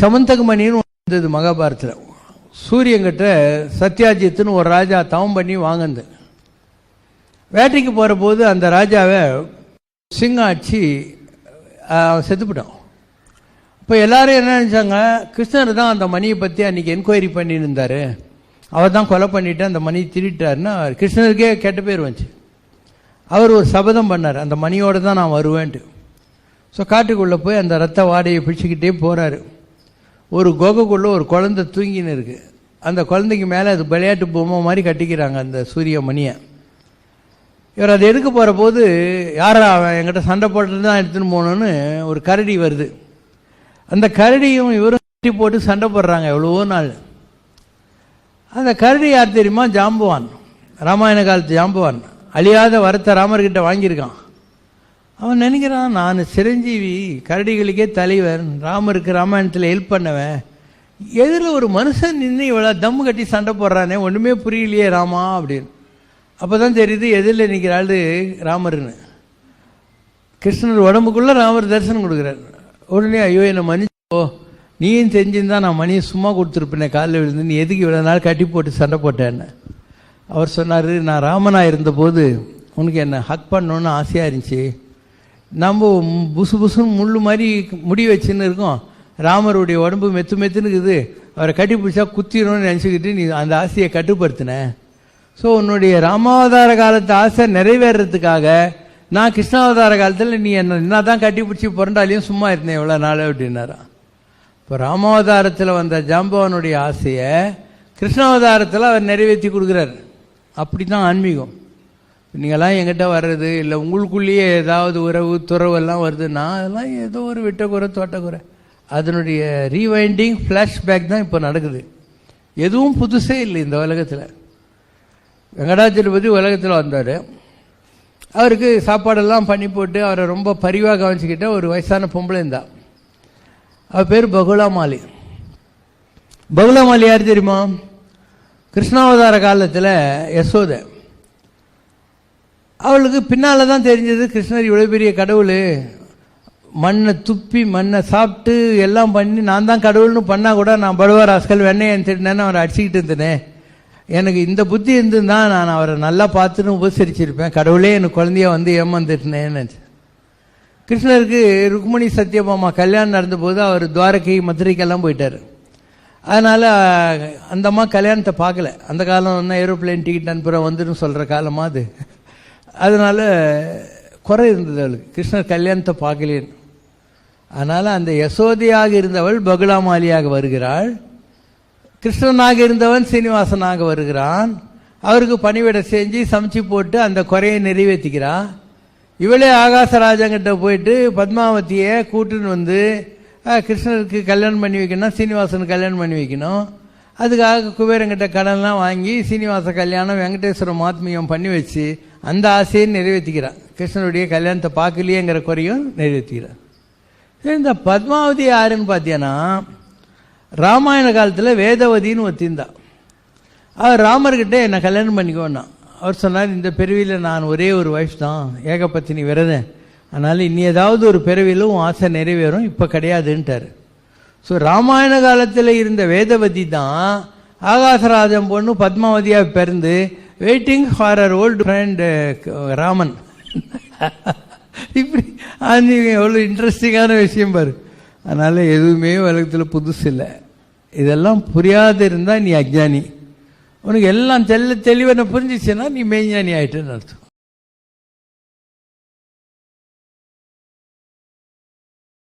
சமந்தகமணின்னு வந்தது மகாபாரத்தில். சூரியங்கிட்ட சத்யாஜித்துன்னு ஒரு ராஜா தவம் பண்ணி வாங்கினது. வேட்டைக்கு போகிற போது அந்த ராஜாவை சிங்கம் அடிச்சு அவன் செத்துப்பிட்டான். இப்போ எல்லாரும் என்ன நினச்சாங்க? கிருஷ்ணர் தான் அந்த மணியை பற்றி அன்றைக்கி என்கொயரி பண்ணியிருந்தார். அவர் தான் கொலை பண்ணிவிட்டு அந்த மணி திருட்டாருன்னா கிருஷ்ணருக்கே கெட்ட பேர் வந்துச்சு. அவர் ஒரு சபதம் பண்ணார் அந்த மணியோடு தான் நான் வருவேன்ட்டு. ஸோ காட்டுக்குள்ளே போய் அந்த ரத்த வாடையை பிடிச்சிக்கிட்டே போகிறாரு ஒரு குகைக்குள்ளே ஒரு குழந்தை தூங்கின்னு இருக்குது அந்த குழந்தைக்கு மேலே அது விளையாட்டு பொம்மை மாதிரி கட்டிக்கிறாங்க அந்த சூரிய மணியை. இவர் அதை எடுக்க போகிற போது யாரா அவன்? என்கிட்ட சண்டை போட்டு தான் எடுத்துன்னு போகணுன்னு ஒரு கரடி வருது. அந்த கரடியும் இவரும் கட்டி போட்டு சண்டை போடுறாங்க எவ்வளவோ நாள். அந்த கரடி யார் தெரியுமா? ஜாம்பவான். ராமாயண காலத்து ஜாம்பவான். அழியாத வரத்தை ராமர்கிட்ட வாங்கியிருக்கான். அவன் நினைக்கிறான் நான் சிரஞ்சீவி கரடிகளுக்கே தலைவர் ராமருக்கு ராமாயணத்தில் ஹெல்ப் பண்ணவன். எதில் ஒரு மனுஷன் நின்று இவ்வளோ தம்மு கட்டி சண்டை போடுறானே ஒன்றுமே புரியலையே ராமா அப்படின்னு. அப்போ தான் தெரியுது எதிரில் நிற்கிற ஆள் ராமர்னு கிருஷ்ணர் உடம்புக்குள்ளே ராமர் தரிசனம் கொடுக்குறாரு. உடனே ஐயோ என்னை மன்னிச்சோ நீயும் தெரிஞ்சிருந்தா நான் மணியை சும்மா கொடுத்துருப்பேனே காலில் விழுந்து. நீ எதுக்கு இவ்வளோ நாள் கட்டி போட்டு சண்டை போட்டேன்னு? அவர் சொன்னார் நான் ராமனாக இருந்தபோது உனக்கு என்னை ஹக் பண்ணணுன்னு ஆசையாக இருந்துச்சு. நம்ம புசு புசுன்னு முள்ளு மாதிரி முடி வச்சுன்னு இருக்கோம். ராமருடைய உடம்பு மெத்து மெத்துன்னு இருக்குது. அவரை கட்டி பிடிச்சா குத்திடணும்னு நினச்சிக்கிட்டு நீ அந்த ஆசையை கட்டுப்படுத்தின. ஸோ உன்னுடைய ராமாவதார காலத்து ஆசை நிறைவேறதுக்காக நான் கிருஷ்ணாவதார காலத்தில் நீ என்ன என்ன தான் கட்டி பிடிச்சி புரண்டாலையும் சும்மா இருந்தேன் எவ்வளோ நாள் அப்படின்னாரா இப்போ ராமாவதாரத்தில் வந்த ஜாம்பவனுடைய ஆசையை கிருஷ்ணாவதாரத்தில் அவர் நிறைவேற்றி கொடுக்குறாரு. அப்படி தான் ஆன்மீகம். நீங்களாம் எங்கிட்ட வர்றது இல்லை உங்களுக்குள்ளேயே ஏதாவது உறவு துறவெல்லாம் வருதுன்னா அதெல்லாம் ஏதோ ஒரு விட்டக்குறை தோட்டக்குறை. அதனுடைய ரீவைண்டிங் ஃப்ளாஷ்பேக் தான் இப்போ நடக்குது. எதுவும் புதுசே இல்லை இந்த உலகத்தில். வெங்கடாச்சலபதி உலகத்தில் வந்தார். அவருக்கு சாப்பாடெல்லாம் பண்ணி போட்டு அவரை ரொம்ப பரிவாக கவனிச்சுக்கிட்ட ஒரு வயசான பொம்பளை இருந்தா. அவர் பேர் பகுலாமாலி. பகுலாமாலி யார் தெரியுமா? கிருஷ்ணாவதார காலத்தில் யசோதை. அவளுக்கு பின்னால் தான் தெரிஞ்சது கிருஷ்ணர் இவ்வளோ பெரிய கடவுள். மண்ணை துப்பி மண்ணை சாப்பிட்டு எல்லாம் பண்ணி நான் தான் கடவுள்னு பண்ணால் கூட நான் படுவார் ஆஸ்கல் வெண்ணையன் திட்டினேன்னு அவரை அடிச்சுக்கிட்டு இருந்தேனே. எனக்கு இந்த புத்தி இருந்துன்னா நான் அவரை நல்லா பார்த்துன்னு உபசரிச்சிருப்பேன். கடவுளே எனக்கு குழந்தைய வந்து ஏமாந்துட்டுனேன்னு கிருஷ்ணருக்கு ருக்மணி சத்யபாமா கல்யாணம் நடந்தபோது அவர் துவாரகை மதுரைக்கெல்லாம் போயிட்டார். அதனால் அந்த அம்மா கல்யாணத்தை பார்க்கல. அந்த காலம் என்ன ஏரோப்ளேன் டிக்கெட் அனுப்புகிற வந்துன்னு சொல்கிற காலமாக அது. அதனால் குறை இருந்தது அவளுக்கு. கிருஷ்ணர் கல்யாணத்தை பார்க்கலேன்னு அதனால் அந்த யசோதையாக இருந்தவள் பகுலாமாலியாக வருகிறாள். கிருஷ்ணனாக இருந்தவன் சீனிவாசனாக வருகிறான். அவருக்கு பணிவிடை செஞ்சு சமைச்சு போட்டு அந்த குறையை நிறைவேற்றிக்கிறான் இவளே ஆகாசராஜங்கிட்ட போயிட்டு பத்மாவதியை கூட்டுன்னு வந்து கிருஷ்ணருக்கு கல்யாணம் பண்ணி வைக்கணும் சீனிவாசனுக்கு கல்யாணம் பண்ணி வைக்கணும். அதுக்காக குபேரங்கிட்ட கடன்லாம் வாங்கி சீனிவாச கல்யாணம் வெங்கடேஸ்வர மாத்மியம் பண்ணி வச்சு அந்த ஆசையை நிறைவேற்றிக்கிறான் கிருஷ்ணனுடைய கல்யாணத்தை பார்க்கலையேங்கிற குறையும் நிறைவேற்றிக்கிறான் இந்த பத்மாவதி யாருன்னு பார்த்தீங்கன்னா ராமாயண காலத்தில் வேதவதின்னு ஒத்திருந்தா அவர் ராமர்கிட்ட என்னை கல்யாணம் பண்ணிக்கோன்னா. அவர் சொன்னார் இந்த பிறவியில் நான் ஒரே ஒரு வயசு தான். ஏகப்பத்தினி விரதன். அதனால் இனி ஏதாவது ஒரு பிறவியில் உன் ஆசை நிறைவேறும். இப்போ கிடையாதுன்ட்டார். ஸோ ராமாயண காலத்தில் இருந்த வேதவதி தான் ஆகாசராஜன் பொண்ணு பத்மாவதியாக பிறந்து waiting for our old friend Raman இப்படி ஆன்மீகம் எவ்வளோ இன்ட்ரெஸ்டிங்கான விஷயம் பாரு. அதனால் எதுவுமே உலகத்தில் புதுசு இல்லை. இதெல்லாம் புரியாது இருந்தால் நீ அஜ்ஞானி. உனக்கு எல்லாம் தெல்ல தெளிவான புரிஞ்சிச்சுன்னா நீ மெய்ஞானி ஆகிட்டேன்னு அர்த்தம்.